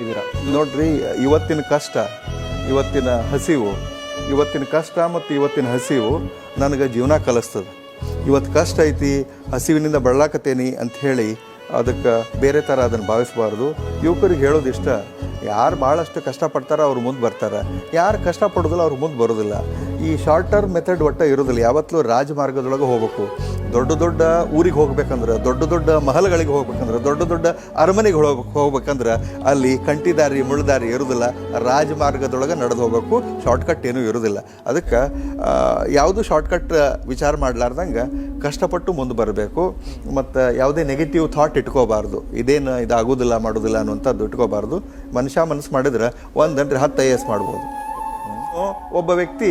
ಇದ್ದೀರಾ? ನೋಡ್ರಿ, ಇವತ್ತಿನ ಕಷ್ಟ, ಇವತ್ತಿನ ಹಸಿವು, ಇವತ್ತಿನ ಕಷ್ಟ ಮತ್ತು ಇವತ್ತಿನ ಹಸಿವು ನನಗೆ ಜೀವನ ಕಲಿಸ್ತದೆ. ಇವತ್ತು ಕಷ್ಟ ಐತಿ, ಹಸಿವಿನಿಂದ ಬಳಲಾಕತ್ತೇನಿ ಅಂತ ಹೇಳಿ ಅದಕ್ಕೆ ಬೇರೆ ಥರ ಅದನ್ನು ಭಾವಿಸಬಾರ್ದು. ಯುವಕರಿಗೆ ಹೇಳೋದು ಇಷ್ಟ, ಯಾರು ಭಾಳಷ್ಟು ಕಷ್ಟಪಡ್ತಾರೋ ಅವ್ರು ಮುಂದೆ ಬರ್ತಾರೆ. ಯಾರು ಕಷ್ಟಪಡೋದಿಲ್ಲ ಅವ್ರು ಮುಂದೆ ಬರೋದಿಲ್ಲ. ಈ ಶಾರ್ಟ್ ಟರ್ಮ್ ಮೆಥಡ್ ಒಟ್ಟ ಇರೋದಿಲ್ಲ. ಯಾವತ್ತೂ ರಾಜಮಾರ್ಗದೊಳಗೆ ಹೋಗಬೇಕು. ದೊಡ್ಡ ದೊಡ್ಡ ಊರಿಗೆ ಹೋಗ್ಬೇಕಂದ್ರೆ, ದೊಡ್ಡ ದೊಡ್ಡ ಮಹಲ್ಗಳಿಗೆ ಹೋಗ್ಬೇಕಂದ್ರೆ, ದೊಡ್ಡ ದೊಡ್ಡ ಅರಮನೆಗೆ ಹೋಗ್ಬೇಕು ಹೋಗ್ಬೇಕಂದ್ರೆ ಅಲ್ಲಿ ಕಂಟಿದಾರಿ, ಮುಳ್ದಾರಿ ಇರೋದಿಲ್ಲ. ರಾಜಮಾರ್ಗದೊಳಗೆ ನಡೆದು ಹೋಗಬೇಕು. ಶಾರ್ಟ್ಕಟ್ ಏನೂ ಇರೋದಿಲ್ಲ. ಅದಕ್ಕೆ ಯಾವುದು ಶಾರ್ಟ್ಕಟ್ ವಿಚಾರ ಮಾಡಲಾರ್ದಂಗೆ ಕಷ್ಟಪಟ್ಟು ಮುಂದೆ ಬರಬೇಕು. ಮತ್ತು ಯಾವುದೇ ನೆಗೆಟಿವ್ ಥಾಟ್ ಇಟ್ಕೋಬಾರ್ದು. ಇದೇನು ಇದಾಗೋದಿಲ್ಲ, ಮಾಡೋದಿಲ್ಲ ಅನ್ನುವಂಥದ್ದು ಇಟ್ಕೋಬಾರ್ದು. ಮನುಷ್ಯ ಮನಸ್ಸು ಮಾಡಿದ್ರೆ ಒಂದಂದ್ರೆ ಹತ್ತು ಐ ಎಸ್ ಮಾಡ್ಬೋದು. ಒಬ್ಬ ವ್ಯಕ್ತಿ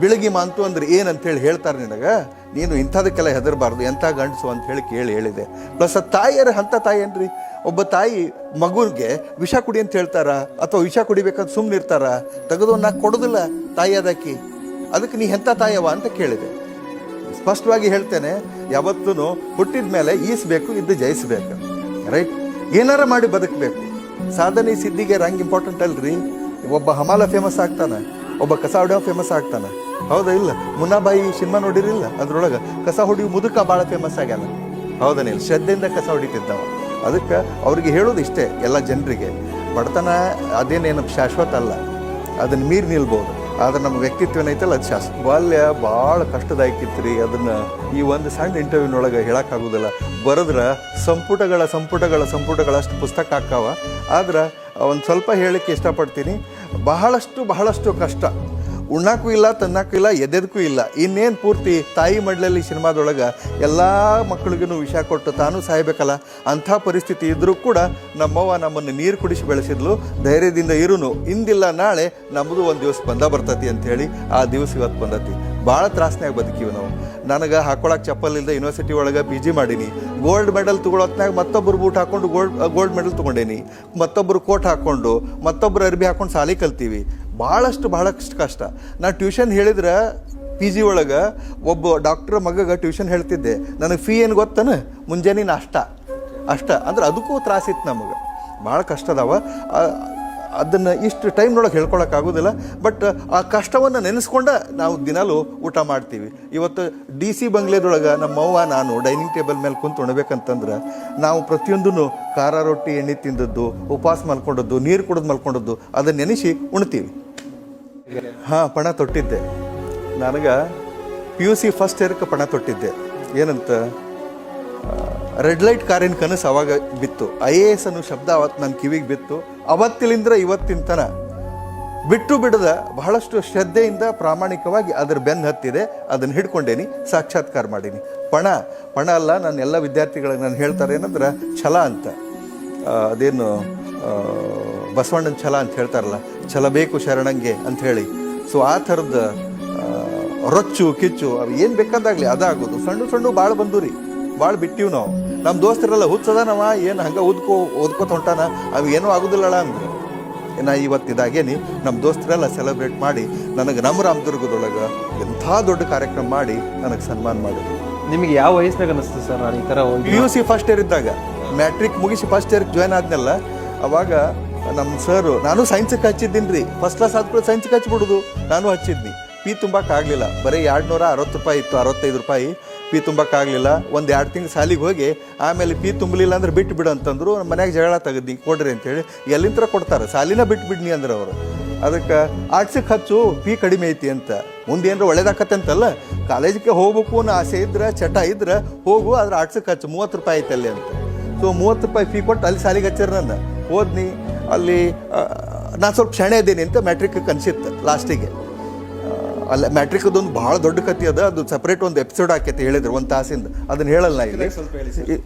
ಬಿಳಗಿ ಮಾಂತು ಅಂದ್ರೆ ಏನಂತೇಳಿ ಹೇಳ್ತಾರೆ ನಿನಗೆ? ನೀನು ಇಂಥದಕ್ಕೆಲ್ಲ ಹೆದರಬಾರ್ದು, ಎಂಥ ಗಂಡಸು ಅಂತ ಹೇಳಿ ಕೇಳಿ ಹೇಳಿದೆ. ಪ್ಲಸ್ ಆ ತಾಯಿಯರ ಅಂಥ ತಾಯಿ ಏನ್ರಿ? ಒಬ್ಬ ತಾಯಿ ಮಗುವಿಗೆ ವಿಷ ಕುಡಿ ಅಂತ ಹೇಳ್ತಾರ? ಅಥವಾ ವಿಷ ಕುಡಿಬೇಕಂತ ಸುಮ್ಮನೆ ಇರ್ತಾರ? ತೆಗೆದು ನಾ ಕೊಡೋದಿಲ್ಲ ತಾಯಿ ಅದಕ್ಕೆ. ಅದಕ್ಕೆ ನೀ ಎಂಥ ತಾಯವ ಅಂತ ಕೇಳಿದೆ. ಸ್ಪಷ್ಟವಾಗಿ ಹೇಳ್ತೇನೆ ಯಾವತ್ತೂ ಹುಟ್ಟಿದ ಮೇಲೆ ಈಸ್ಬೇಕು, ಇದ್ದು ಜಯಿಸಬೇಕು. ರೈಟ್ ಏನಾರ ಮಾಡಿ ಬದುಕಬೇಕು. ಸಾಧನೆ, ಸಿದ್ಧಿಗೆ ರಂಗ್ ಇಂಪಾರ್ಟೆಂಟ್ ಅಲ್ರಿ? ಒಬ್ಬ ಹಮಾಲ ಫೇಮಸ್ ಆಗ್ತಾನೆ. ಒಬ್ಬ ಕಸ ಹೊಡೆಯೋ ಫೇಮಸ್ ಆಗ್ತಾನೆ. ಹೌದಾ? ಇಲ್ಲ. ಮುನ್ನಾಬಾಯಿ ಸಿನಿಮಾ ನೋಡಿರಿಲ್ಲ ಅದ್ರೊಳಗೆ ಕಸ ಹೊಡೆಯೋ ಮುದುಕ ಭಾಳ ಫೇಮಸ್ ಆಗ್ಯಾನ. ಹೌದನಿಲ್ಲ ಶ್ರದ್ಧೆಯಿಂದ ಕಸ ಹೊಡಿತಿದ್ದವ. ಅದಕ್ಕೆ ಅವ್ರಿಗೆ ಹೇಳೋದು ಇಷ್ಟೇ, ಎಲ್ಲ ಜನರಿಗೆ. ಬಡತನ ಅದೇನೇನು ಶಾಶ್ವತ ಅಲ್ಲ. ಅದನ್ನು ಮೀರಿ ನಿಲ್ಬೋದು. ಆದ್ರೆ ನಮ್ಮ ವ್ಯಕ್ತಿತ್ವ ಏನೈತಲ್ಲ ಅದು ಶಾಸ್ತ್ರ ಬಾಲ್ಯ ಭಾಳ ಕಷ್ಟದಾಯಕಿತ್ತು ರೀ ಅದನ್ನು ಈ ಒಂದು ಸಣ್ಣ ಇಂಟರ್ವ್ಯೂನೊಳಗೆ ಹೇಳೋಕ್ಕಾಗೋದಿಲ್ಲ. ಬರೆದ್ರೆ ಸಂಪುಟಗಳ ಸಂಪುಟಗಳ ಸಂಪುಟಗಳಷ್ಟು ಪುಸ್ತಕ ಹಾಕಾವ ಆದ್ರೆ ಒಂದು ಸ್ವಲ್ಪ ಹೇಳಕ್ಕೆ ಇಷ್ಟಪಡ್ತೀನಿ. ಬಹಳಷ್ಟು ಬಹಳಷ್ಟು ಕಷ್ಟ. ಉಣ್ಣಕ್ಕೂ ಇಲ್ಲ, ತನ್ನಕ್ಕೂ ಇಲ್ಲ, ಎದೆದಕ್ಕೂ ಇಲ್ಲ. ಇನ್ನೇನು ಪೂರ್ತಿ ತಾಯಿ ಮಡ್ಲಲ್ಲಿ ಸಿನಿಮಾದೊಳಗೆ ಎಲ್ಲ ಮಕ್ಕಳಿಗೂ ವಿಷ ಕೊಟ್ಟು ತಾನೂ ಸಾಯ್ಬೇಕಲ್ಲ? ಅಂಥ ಪರಿಸ್ಥಿತಿ ಇದ್ದರೂ ಕೂಡ ನಮ್ಮವ್ವ ನಮ್ಮನ್ನು ನೀರು ಕುಡಿಸಿ ಬೆಳೆಸಿದ್ಲು. ಧೈರ್ಯದಿಂದ ಇರುನು. ಇಂದಿಲ್ಲ, ನಾಳೆ ನಮ್ಮದು ಒಂದು ದಿವಸ ಬಂದ ಬರ್ತತಿ ಅಂಥೇಳಿ ಆ ದಿವಸ ಇವತ್ತು ಬಂದತಿ. ಭಾಳ ತ್ರಾಸ್ನ್ಯಾಗ ಬದುಕೀವಿ ನಾವು. ನನಗೆ ಹಾಕೊಳಕ್ಕೆ ಚಪ್ಪಲ್ ಇಲ್ಲದೆ ಯೂನಿವರ್ಸಿಟಿ ಒಳಗೆ ಪಿ ಜಿ ಮಾಡೀನಿ. ಗೋಲ್ಡ್ ಮೆಡಲ್ ತೊಗೊಳತ್ನಾಗ ಮತ್ತೊಬ್ಬರು ಬೂಟ್ ಹಾಕ್ಕೊಂಡು ಗೋಲ್ಡ್ ಗೋಲ್ಡ್ ಮೆಡಲ್ ತೊಗೊಂಡೇನಿ. ಮತ್ತೊಬ್ಬರು ಕೋಟ್ ಹಾಕ್ಕೊಂಡು ಮತ್ತೊಬ್ಬರು ಅರ್ಬಿ ಹಾಕೊಂಡು ಸಾಲಿ ಕಲ್ತೀವಿ. ಭಾಳಷ್ಟು ಭಾಳಷ್ಟು ಕಷ್ಟ ನಾನು ಟ್ಯೂಷನ್ ಹೇಳಿದ್ರೆ ಪಿ ಜಿ ಒಳಗೆ ಒಬ್ಬ ಡಾಕ್ಟ್ರ್ ಮಗಗೆ ಟ್ಯೂಷನ್ ಹೇಳ್ತಿದ್ದೆ. ನನಗೆ ಫೀ ಏನು ಗೊತ್ತನ? ಮುಂಜಾನೆ ನಾ ಅಷ್ಟ. ಅಂದ್ರೆ ಅದಕ್ಕೂ ತ್ರಾಸಿತ್ತು ನಮಗೆ. ಭಾಳ ಕಷ್ಟ ಅದನ್ನು ಇಷ್ಟು ಟೈಮ್ನೊಳಗೆ ಹೇಳ್ಕೊಳಕ್ಕಾಗೋದಿಲ್ಲ ಬಟ್ ಆ ಕಷ್ಟವನ್ನು ನೆನೆಸ್ಕೊಂಡ ನಾವು ದಿನಾಲೂ ಊಟ ಮಾಡ್ತೀವಿ. ಇವತ್ತು ಡಿ ಸಿ ಬಂಗ್ಲೆದೊಳಗೆ ನಮ್ಮವ್ವ ನಾನು ಡೈನಿಂಗ್ ಟೇಬಲ್ ಮೇಲೆ ಕುಂತು ಉಣ್ಬೇಕಂತಂದ್ರೆ ನಾವು ಪ್ರತಿಯೊಂದೂ ಖಾರ ರೊಟ್ಟಿ, ಎಣ್ಣೆ ತಿಂದದ್ದು ಉಪವಾಸ ಮಲ್ಕೊಂಡದ್ದು, ನೀರು ಕುಡಿದು ಮಲ್ಕೊಂಡದ್ದು ಅದನ್ನು ನೆನೆಸಿ ಉಣ್ತೀವಿ. ಹಾಂ, ಪಣ ತೊಟ್ಟಿದ್ದೆ. ನನಗೆ ಪಿ ಯು ಸಿ ಫಸ್ಟ್ ಇಯರ್ಕ್ಕೆ ಪಣ ತೊಟ್ಟಿದ್ದೆ. ಏನಂತ? ರೆಡ್ ಲೈಟ್ ಕಾರಿನ ಕನಸು ಅವಾಗ ಬಿತ್ತು. ಐ ಎ ಎಸ್ ಅನ್ನೋ ಶಬ್ದ ಅವತ್ತು ನನ್ನ ಕಿವಿಗೆ ಬಿತ್ತು. ಅವತ್ತಿಲಿಂದ ಇವತ್ತಿನ ತನ ಬಿಟ್ಟು ಬಿಡದ ಬಹಳಷ್ಟು ಶ್ರದ್ಧೆಯಿಂದ ಪ್ರಾಮಾಣಿಕವಾಗಿ ಅದರ ಬೆನ್ನು ಹತ್ತಿದೆ, ಅದನ್ನು ಹಿಡ್ಕೊಂಡೇನಿ, ಸಾಕ್ಷಾತ್ಕಾರ ಮಾಡೀನಿ. ಪಣ ಪಣ ಅಲ್ಲ ನಾನು ಎಲ್ಲ ವಿದ್ಯಾರ್ಥಿಗಳಿಗೆ ನಾನು ಹೇಳ್ತಾರೆ ಏನಂದ್ರೆ ಛಲ ಅಂತ. ಅದೇನು ಬಸವಣ್ಣನ ಛಲ ಅಂತ ಹೇಳ್ತಾರಲ್ಲ, ಛಲ ಬೇಕು ಶರಣಂಗೆ ಅಂತ ಹೇಳಿ. ಸೊ ಆ ಥರದ ರೊಚ್ಚು, ಕಿಚ್ಚು, ಅವು ಏನು ಬೇಕಾದಾಗಲಿ ಅದಾಗೋದು. ಸಣ್ಣ ಸಣ್ಣ ಭಾಳ ಬಂದು ರೀ ಭಾಳ ಬಿಟ್ಟಿವಿ ನಾವು. ನಮ್ಮ ದೋಸ್ತರೆಲ್ಲ ಹುಚ್ಚದನವ ಏನು ಹಂಗೆ ಓದ್ಕೋ ಓದ್ಕೋತ ಹೊಂಟಾನ? ಅವು ಏನೂ ಆಗೋದಿಲ್ಲಳ ಅಂದ್ರೆ ನಾ ಇವತ್ತು ಇದಾಗೇನಿ ನಮ್ಮ ದೋಸ್ತರೆಲ್ಲ ಸೆಲೆಬ್ರೇಟ್ ಮಾಡಿ ನನಗೆ ನಮ್ಮ ರಾಮದುರ್ಗದೊಳಗೆ ಎಂಥ ದೊಡ್ಡ ಕಾರ್ಯಕ್ರಮ ಮಾಡಿ ನನಗೆ ಸನ್ಮಾನ ಮಾಡಿದ್ರು ನಿಮಗೆ ಯಾವ ವಯಸ್ಸಿನಾಗ ಅನಿಸ್ತು ಸರ್ ನಾನು ಈ ಥರ P U C first year ಇದ್ದಾಗ ಮ್ಯಾಟ್ರಿಕ್ ಮುಗಿಸಿ ಫಸ್ಟ್ ಇಯರ್ ಜಾಯ್ನ್ ಆದ್ನಲ್ಲ ಅವಾಗ ನಮ್ಮ ಸರ್ ನಾನು ಸೈನ್ಸಿಗೆ ಹಚ್ಚಿದ್ದೀನಿ ರೀ. ಫಸ್ಟ್ ಕ್ಲಾಸ್ ಆದ್ಮೇಲೆ ಸೈನ್ಸಿಗೆ ಹಚ್ಬಿಡುದು ನಾನು ಹಚ್ಚಿದ್ನಿ. ಪಿ ತುಂಬಕ್ಕಾಗಲಿಲ್ಲ ಬರೀ ಎರಡು ನೂರ ಅರವತ್ತು ರೂಪಾಯಿ ಇತ್ತು, ಅರವತ್ತೈದು ರೂಪಾಯಿ. ಪಿ ತುಂಬಕ್ಕಾಗಲಿಲ್ಲ ಒಂದು ಎರಡು ತಿಂಗ್ಳು ಸಾಲಿಗೆ ಹೋಗಿ ಆಮೇಲೆ ಪಿ ತುಂಬಲಿಲ್ಲ ಅಂದ್ರೆ ಬಿಟ್ಟು ಬಿಡು ಅಂತಂದ್ರು ನಮ್ಮ ಮನ್ಯಾಗ ಜಗಳ ತೆಗೆದ್ನಿ, ಕೊಡ್ರಿ ಅಂತೇಳಿ ಎಲ್ಲಿಂದ ಕೊಡ್ತಾರೆ? ಸಾಲಿನ ಬಿಟ್ಟು ಬಿಡ್ನಿ ಅಂದ್ರೆ ಅವರು. ಅದಕ್ಕೆ ಆರ್ಟ್ಸಿಗೆ ಹಚ್ಚು ಫೀ ಕಡಿಮೆ ಐತಿ ಅಂತ. ಮುಂದೆ ಏನಾರ ಒಳ್ಳೇದಾಕತ್ತೆ ಅಂತಲ್ಲ? ಕಾಲೇಜಿಗೆ ಹೋಗ್ಬೇಕು ಅನ್ನೋ ಆಸೆ ಇದ್ರೆ, ಚಟ ಇದ್ರೆ, ಹೋಗು, ಆದ್ರೆ ಆರ್ಟ್ಸಿಗೆ ಹಚ್ಚು ಮೂವತ್ತು ರೂಪಾಯಿ ಐತೆ ಅಲ್ಲಿ ಅಂತ. ಸೊ ಮೂವತ್ತು ರೂಪಾಯಿ ಫೀ ಕೊಟ್ಟು ಅಲ್ಲಿ ಸಾಲಿಗೆ ಹಚ್ಚಿರ ನನ್ನ. ಹೋದ್ನಿ, ಅಲ್ಲಿ ನಾನು ಸ್ವಲ್ಪ ಕ್ಷಣೆ ಇದ್ದೀನಿ ಅಂತ ಮ್ಯಾಟ್ರಿಕ್ ಕನ್ಸಿತ್ತು ಲಾಸ್ಟಿಗೆ. ಅಲ್ಲ ಮ್ಯಾಟ್ರಿಕ್ದೊಂದು ಭಾಳ ದೊಡ್ಡ ಕಥೆ ಅದ ಅದು ಸಪ್ರೇಟ್ ಒಂದು ಎಪಿಸೋಡ್ ಆಕೈತಿ ಹೇಳಿದ್ರು ಒಂದು ತಾಸಿಂದ. ಅದನ್ನ ಹೇಳಲ್ಲ ನಾ ಇಲ್ಲಿ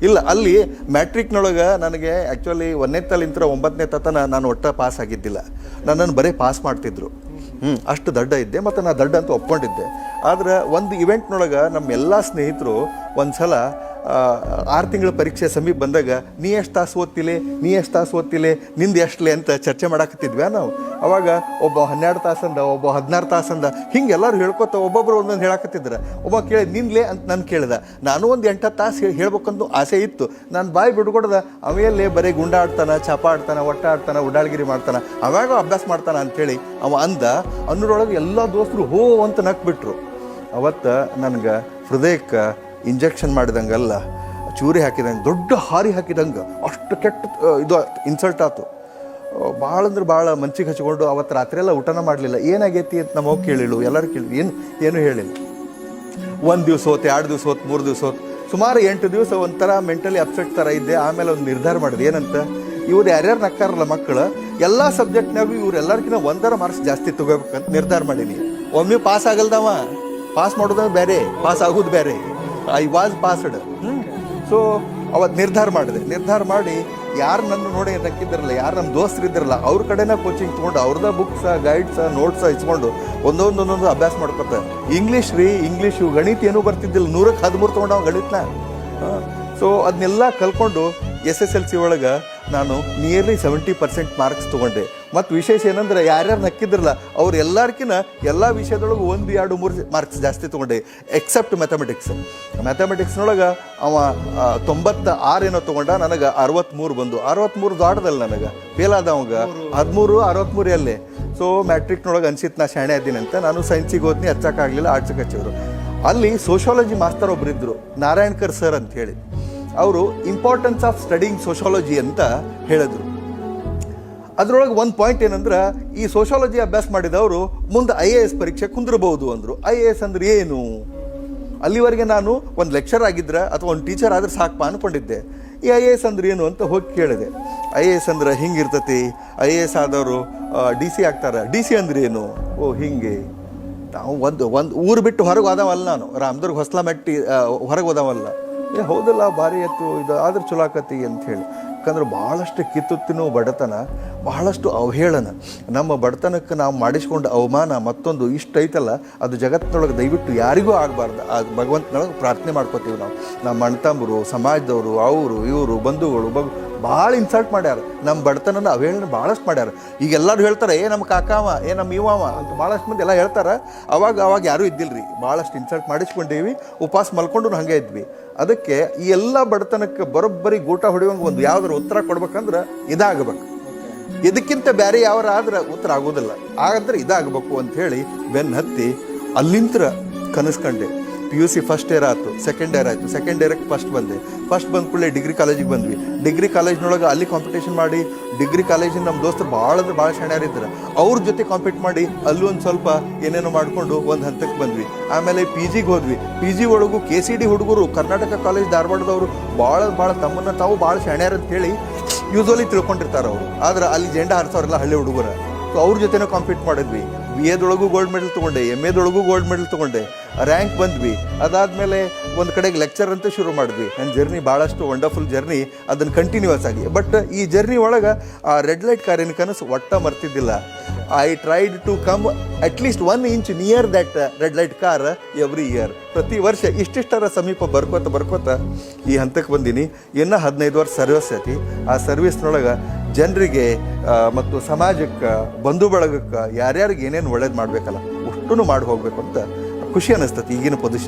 ಇಲ್ಲ ಅಲ್ಲಿ ಮ್ಯಾಟ್ರಿಕ್ನೊಳಗೆ ನನಗೆ ಆ್ಯಕ್ಚುಲಿ ಒಂದನೇ ತಲಿಂತ್ರ ಒಂಬತ್ತನೇ ತತನ ನಾನು ಒಟ್ಟ ಪಾಸ್ ಆಗಿದ್ದಿಲ್ಲ. ನನ್ನನ್ನು ಬರೀ ಪಾಸ್ ಮಾಡ್ತಿದ್ರು. ಹ್ಞೂ ಅಷ್ಟು ದಡ್ಡ ಇದ್ದೆ ಮತ್ತು ನಾನು ದಡ್ಡ ಅಂತ ಒಪ್ಕೊಂಡಿದ್ದೆ. ಆದ್ರೆ ಒಂದು ಇವೆಂಟ್ನೊಳಗೆ ನಮ್ಮ ಎಲ್ಲ ಸ್ನೇಹಿತರು ಒಂದು ಸಲ ಆರು ತಿಂಗಳ ಪರೀಕ್ಷೆ ಸಮೀಪ ಬಂದಾಗ, ನೀ ಎಷ್ಟು ತಾಸು ಓದ್ತಿಲೆ? ನೀ ಎಷ್ಟು ತಾಸು ಓದ್ತಿಲೆ? ನಿಂದು ಎಷ್ಟಲೆ? ಅಂತ ಚರ್ಚೆ ಮಾಡಾಕತ್ತಿದ್ವಿ ನಾವು. ಅವಾಗ ಒಬ್ಬ ಹನ್ನೆರಡು ತಾಸಂದ, ಒಬ್ಬ ಹದಿನಾರು ತಾಸಂದ, ಹಿಂಗೆ ಎಲ್ಲರೂ ಹೇಳ್ಕೊತ ಒಬ್ಬೊಬ್ರು ಒಂದೊಂದು ಹೇಳಕತ್ತಿದ್ರು. ಒಬ್ಬ ಕೇಳಿ ನಿನ್ಲೆ ಅಂತ ನಾನು ಕೇಳಿದ. ನಾನು ಒಂದು ಎಂಟು ತಾಸು ಹೇಳ್ಬೇಕಂತ ಆಸೆ ಇತ್ತು. ನಾನು ಬಾಯಿ ಬಿಡ್ಕೊಡ್ದ. ಅವೆಯಲ್ಲೇ ಬರೀ ಗುಂಡ ಆಡ್ತಾನೆ ಚಾಪ ಆಡ್ತಾನೆ ಒಟ್ಟ ಆಡ್ತಾನೆ ಉಡಾಳ್ಗಿರಿ ಮಾಡ್ತಾನೆ, ಅವಾಗ ಅಭ್ಯಾಸ ಮಾಡ್ತಾನೆ ಅಂತೇಳಿ ಅವ ಅಂದ. ಅನ್ನೋರೊಳಗೆ ಎಲ್ಲ ದೋಸ್ತರು ಹೋ ಅಂತ ನಕ್ಬಿಟ್ರು. ಅವತ್ತು ನನಗೆ ಹೃದಯಕ್ಕೆ ಇಂಜೆಕ್ಷನ್ ಮಾಡಿದಂಗಲ್ಲ, ಚೂರಿ ಹಾಕಿದಂಗೆ, ದೊಡ್ಡ ಹಾರಿ ಹಾಕಿದಂಗೆ, ಅಷ್ಟು ಕೆಟ್ಟ ಇದು ಇನ್ಸಲ್ಟ್ ಆಯ್ತು ಭಾಳ ಅಂದ್ರೆ ಭಾಳ ಮಂಚಿಗೆ ಹಚ್ಕೊಂಡು ಅವತ್ತು ರಾತ್ರಿ ಎಲ್ಲ ಊಟನ ಮಾಡಲಿಲ್ಲ. ಏನಾಗೈತಿ ಅಂತ ನಮ್ಮ ಹೋಗಿ ಕೇಳಿಳು, ಎಲ್ಲರೂ ಕೇಳಿ ಏನು ಏನು ಹೇಳಿಲ್ಲ. ಒಂದು ದಿವಸ ಹೋತ್ ಎರಡು ದಿವಸ ಹೋತ್ ಮೂರು ದಿವಸ ಹೋತ್ ಸುಮಾರು ಎಂಟು ದಿವಸ ಒಂಥರ ಮೆಂಟಲಿ ಅಪ್ಸೆಟ್ ಥರ ಇದ್ದೆ, ಆಮೇಲೆ ಒಂದು ನಿರ್ಧಾರ ಮಾಡಿದೆ. ಏನಂತ, ಇವ್ರು ಯಾರ್ಯಾರು ನಕ್ಕಾರಲ್ಲ ಮಕ್ಕಳು, ಎಲ್ಲ ಸಬ್ಜೆಕ್ಟ್ನಾಗೂ ಇವ್ರು ಎಲ್ಲರಿಗಿಂತ ಒಂದರ ಮಾರ್ಕ್ಸ್ ಜಾಸ್ತಿ ತಗೋಬೇಕಂತ ನಿರ್ಧಾರ ಮಾಡೀನಿ. ಒಮ್ಮೆ ಪಾಸ್ ಆಗಲ್ದವ. ಪಾಸ್ ಮಾಡೋದು ಬೇರೆ, ಪಾಸ್ ಆಗೋದು ಬೇರೆ. I was passed. ಸೊ ಅವತ್ತು ನಿರ್ಧಾರ ಮಾಡಿದೆ. ನಿರ್ಧಾರ ಮಾಡಿ ಯಾರು ನನ್ನ ನೋಡಿ ನಕ್ಕಿದ್ರಲ್ಲ ಯಾರು ನಮ್ಮ ದೋಸ್ತರು ಇದ್ದಿರಲ್ಲ ಅವ್ರ ಕಡೆನ ಕೋಚಿಂಗ್ ತೊಗೊಂಡು, ಅವ್ರದ ಬುಕ್ಸ ಗೈಡ್ಸ ನೋಟ್ಸ ಇಸ್ಕೊಂಡು ಒಂದೊಂದು ಒಂದೊಂದು ಅಭ್ಯಾಸ ಮಾಡ್ಕೊತ ಇಂಗ್ಲೀಷ್ ರೀ ಇಂಗ್ಲೀಷು ಗಣಿತ ಏನೂ ಬರ್ತಿದ್ದಿಲ್ಲ ನೂರಕ್ಕೆ ಹದಿಮೂರು ತೊಗೊಂಡು ಅವ್ನು ಗಣಿತನ. ಸೊ ಅದನ್ನೆಲ್ಲ ಕಲ್ಕೊಂಡು ಎಸ್ ಎಸ್ ಎಲ್ ಸಿ ಒಳಗೆ ನಾನು ನಿಯರ್ಲಿ ಸೆವೆಂಟಿ ಪರ್ಸೆಂಟ್ ಮಾರ್ಕ್ಸ್ ತೊಗೊಂಡೆ. ಮತ್ತು ವಿಶೇಷ ಏನಂದ್ರೆ ಯಾರ್ಯಾರು ನಕ್ಕಿದ್ರಲ್ಲ, ಅವ್ರು ಎಲ್ಲಾರ್ಕಿನ ಎಲ್ಲ ವಿಷಯದೊಳಗೆ ಒಂದು, ಎರಡು, ಮೂರು ಮಾರ್ಕ್ಸ್ ಜಾಸ್ತಿ ತೊಗೊಂಡೆ ಎಕ್ಸೆಪ್ಟ್ ಮ್ಯಾಥಮೆಟಿಕ್ಸ್ ಮ್ಯಾಥಮೆಟಿಕ್ಸ್ನೊಳಗೆ ಅವ ತೊಂಬತ್ತ ಆರು ಏನೋ ತೊಗೊಂಡ, ನನಗೆ ಅರವತ್ತ್ಮೂರು ಬಂದು. ಅರವತ್ತ್ಮೂರು ದಾಟದಲ್ಲ ನನಗೆ ಫೇಲ್ ಆದವಂಗ. ಹದಿಮೂರು ಅರವತ್ತ್ಮೂರು ಅಲ್ಲೇ ಸೊ ಮ್ಯಾಟ್ರಿಕ್ನೊಳಗೆ ಅನ್ಸಿತ್ತು ನಾ ಶಾಣೆ ಅದೀನಿ ಅಂತ. ನಾನು ಸೈನ್ಸಿಗೆ ಓದ್ನಿ ಹಚ್ಚಕ್ಕಾಗಲಿಲ್ಲ ಆರ್ಟ್ಸಿಗೆ ಅಲ್ಲಿ ಸೋಷಾಲಜಿ ಮಾಸ್ತರ್ ಒಬ್ಬರಿದ್ದರು ನಾರಾಯಣ್ಕರ್ ಸರ್ ಅಂತ ಹೇಳಿ. ಅವರು ಇಂಪಾರ್ಟೆನ್ಸ್ ಆಫ್ ಸ್ಟಡಿಂಗ್ ಸೋಷಾಲಜಿ ಅಂತ ಹೇಳಿದ್ರು. ಅದ್ರೊಳಗೆ ಒಂದು ಪಾಯಿಂಟ್ ಏನಂದ್ರೆ, ಈ ಸೋಷಾಲಜಿ ಅಭ್ಯಾಸ ಮಾಡಿದವರು ಮುಂದೆ ಐ ಎ ಎಸ್ ಪರೀಕ್ಷೆ ಕುಂದಿರಬಹುದು ಅಂದರು. ಐ ಎ ಎಸ್ ಅಂದ್ರೆ ಏನು? ಅಲ್ಲಿವರೆಗೆ ನಾನು ಒಂದು ಲೆಕ್ಚರ್ ಆಗಿದ್ರೆ ಅಥವಾ ಒಂದು ಟೀಚರ್ ಆದ್ರೆ ಸಾಕಪ್ಪ ಅಂದ್ಕೊಂಡಿದ್ದೆ ಈ ಐ ಎ ಎಸ್ ಅಂದ್ರೆ ಏನು ಅಂತ ಹೋಗಿ ಕೇಳಿದೆ. ಐ ಎ ಎಸ್ ಅಂದ್ರೆ ಹಿಂಗೆ ಇರ್ತತಿ ಐ ಎ ಎಸ್ ಆದವರು ಡಿ ಸಿ ಆಗ್ತಾರೆ. ಡಿ ಸಿ ಅಂದ್ರೆ ಏನು? ಓ, ಹಿಂಗೆ. ನಾವು ಒಂದು ಒಂದು ಊರು ಬಿಟ್ಟು ಹೊರಗೆ ಹೋದವಲ್ಲ ನಾನು. ರಾಮದುರ್ಗ ಹೊಸ್ಲಾ ಮೆಟ್ಟಿ ಹೊರಗೆ ಹೋದವಲ್ಲ. ಏ, ಹೌದಲ್ಲ, ಭಾರಿ ಎತ್ತು ಇದು ಆದ್ರೆ ಚಲೋ ಆಕತಿ ಅಂತ ಹೇಳಿ. ಯಾಕಂದ್ರೆ ಭಾಳಷ್ಟು ಕಿತ್ತುತ್ತಿನೋ ಬಡತನ ಬಹಳಷ್ಟು ಅವಹೇಳನ. ನಮ್ಮ ಬಡತನಕ್ಕೆ ನಾವು ಮಾಡಿಸ್ಕೊಂಡು ಅವಮಾನ ಮತ್ತೊಂದು ಇಷ್ಟ ಐತಲ್ಲ, ಅದು ಜಗತ್ತಿನೊಳಗೆ ದಯವಿಟ್ಟು ಯಾರಿಗೂ ಆಗಬಾರ್ದು. ಆ ಭಗವಂತನೊಳಗೆ ಪ್ರಾರ್ಥನೆ ಮಾಡ್ಕೋತೀವಿ ನಾವು. ನಮ್ಮ ಅಣ್ಣ ತಮ್ಮರು, ಸಮಾಜದವರು, ಅವರು, ಇವರು, ಬಂಧುಗಳು, ಬಗ್ ಭಾಳ ಇನ್ಸಲ್ಟ್ ಮಾಡ್ಯಾರ. ನಮ್ಮ ಬಡತನನ ಅವೇಳನ ಭಾಳಷ್ಟು ಮಾಡ್ಯಾರ. ಈಗ ಎಲ್ಲರೂ ಹೇಳ್ತಾರೆ, ಏ ನಮ್ಮ ಕಾಕಾವ, ಏ ನಮ್ಮ ಇವಾವ ಅಂತ ಭಾಳಷ್ಟು ಮಂದಿ ಎಲ್ಲ ಹೇಳ್ತಾರೆ. ಅವಾಗ ಅವಾಗ ಯಾರೂ ರೀ ಭಾಳಷ್ಟು ಇನ್ಸಲ್ಟ್ ಮಾಡಿಸ್ಕೊಂಡೀವಿ. ಉಪವಾಸ ಮಲ್ಕೊಂಡು ಹಂಗೆ ಇದ್ವಿ. ಅದಕ್ಕೆ ಈ ಎಲ್ಲ ಬಡತನಕ್ಕೆ ಬರೋಬ್ಬರಿ ಗೂಟ ಹೊಡೆಯುವಂಗೆ ಒಂದು ಯಾವ್ದಾರು ಉತ್ತರ ಕೊಡ್ಬೇಕಂದ್ರೆ ಇದಾಗಬೇಕು. ಇದಕ್ಕಿಂತ ಬೇರೆ ಯಾವಾರ ಆದ್ರೆ ಉತ್ತರ ಆಗೋದಿಲ್ಲ. ಆಗಂದ್ರೆ ಇದಾಗಬೇಕು ಅಂತ ಹೇಳಿ ಬೆನ್ನ ಹತ್ತಿ ಅಲ್ಲಿಂತ್ರ ಕನಸ್ಕಂಡೆ. P U C first year ಆಯ್ತು ಸೆಕೆಂಡ್ ಇಯರ್ ಆಯಿತು. ಸೆಕೆಂಡ್ ಇಯರ್ಗೆ ಫಸ್ಟ್ ಬಂದೆ. ಫಸ್ಟ್ ಬಂದ ಕೂಡಲೇ ಡಿಗ್ರಿ ಕಾಲೇಜಿಗೆ ಬಂದ್ವಿ. ಡಿಗ್ರಿ ಕಾಲೇಜ್ನೊಳಗೆ ಅಲ್ಲಿ ಕಾಂಪಿಟೇಷನ್ ಮಾಡಿ ಡಿಗ್ರಿ ಕಾಲೇಜಿನ ನಮ್ಮ ದೋಸ್ತರು ಭಾಳ ಅಂದ್ರೆ ಭಾಳ ಶಾಣ್ಯಾರಿದ್ದಾರೆ ಅವ್ರ ಜೊತೆ ಕಾಂಪೀಟ್ ಮಾಡಿ ಅಲ್ಲೂ ಒಂದು ಸ್ವಲ್ಪ ಏನೇನೋ ಮಾಡಿಕೊಂಡು ಒಂದು ಹಂತಕ್ಕೆ ಬಂದ್ವಿ. ಆಮೇಲೆ ಪಿ ಜಿಗೆ ಹೋದ್ವಿ. ಪಿ ಜಿ ಒಳಗೂ ಕೆ ಸಿ ಡಿ ಹುಡುಗರು, ಕರ್ನಾಟಕ ಕಾಲೇಜ್ ಧಾರವಾಡದವರು ಭಾಳ ಭಾಳ, ತಮ್ಮನ್ನು ತಾವು ಭಾಳ ಶಾಣ್ಯಾರ ಅಂತ ಹೇಳಿ ಯೂಸ್ವಲಿ ತಿಳ್ಕೊಂಡಿರ್ತಾರೆ ಅವರು. ಆದ್ರೆ ಅಲ್ಲಿ ಜೆಂಡ ಹಾರಿಸೋರೆಲ್ಲ ಹಳ್ಳಿ ಹುಡುಗರ. ಸೊ ಅವ್ರ ಜೊತೆನೂ ಕಾಂಪೀಟ್ ಮಾಡಿದ್ವಿ. ಬಿ ಎದೊಳಗೂ ಗೋಲ್ಡ್ ಮೆಡಲ್ ತೊಗೊಂಡೆ ಎಂ ಎದೊಳಗೂ ಗೋಲ್ಡ್ ಮೆಡಲ್ ತೊಗೊಂಡೆ. ರ್ಯಾಂಕ್ ಬಂದ್ವಿ. ಅದಾದಮೇಲೆ ಒಂದು ಕಡೆಗೆ ಲೆಕ್ಚರ್ ಅಂತ ಶುರು ಮಾಡಿದ್ವಿ. ನನ್ನ ಜರ್ನಿ ಭಾಳಷ್ಟು ವಂಡರ್ಫುಲ್ ಜರ್ನಿ ಅದನ್ನು ಕಂಟಿನ್ಯೂಸ್ ಆಗಿ. ಬಟ್ ಈ ಜರ್ನಿ ಒಳಗೆ ಆ ರೆಡ್ ಲೈಟ್ ಕಾರಿನ ಕನಸು ಒಟ್ಟ ಮರ್ತಿದ್ದಿಲ್ಲ. I tried to come at least one inch near that red light car every year ಪ್ರತಿ ವರ್ಷ ಇಷ್ಟಿಷ್ಟರ ಸಮೀಪ ಬರ್ಕೋತ ಬರ್ಕೋತ ಈ ಹಂತಕ್ಕೆ ಬಂದೀನಿ. ಇನ್ನೂ ಹದಿನೈದು ವರ್ಷ ಸರ್ವಿಸ್ ಐತಿ. ಆ ಸರ್ವಿಸ್ನೊಳಗೆ ಜನರಿಗೆ ಮತ್ತು ಸಮಾಜಕ್ಕೆ, ಬಂಧು ಬಳಗಕ್ಕೆ ಯಾರ್ಯಾರಿಗೆ ಏನೇನು ಒಳ್ಳೇದು ಮಾಡಬೇಕಲ್ಲ ಅಷ್ಟೂ ಮಾಡಿ ಹೋಗ್ಬೇಕು ಅಂತ ಖುಷಿ ಅನ್ನಿಸ್ತತಿ ಈಗಿನ ಪೊಸಿಷನ್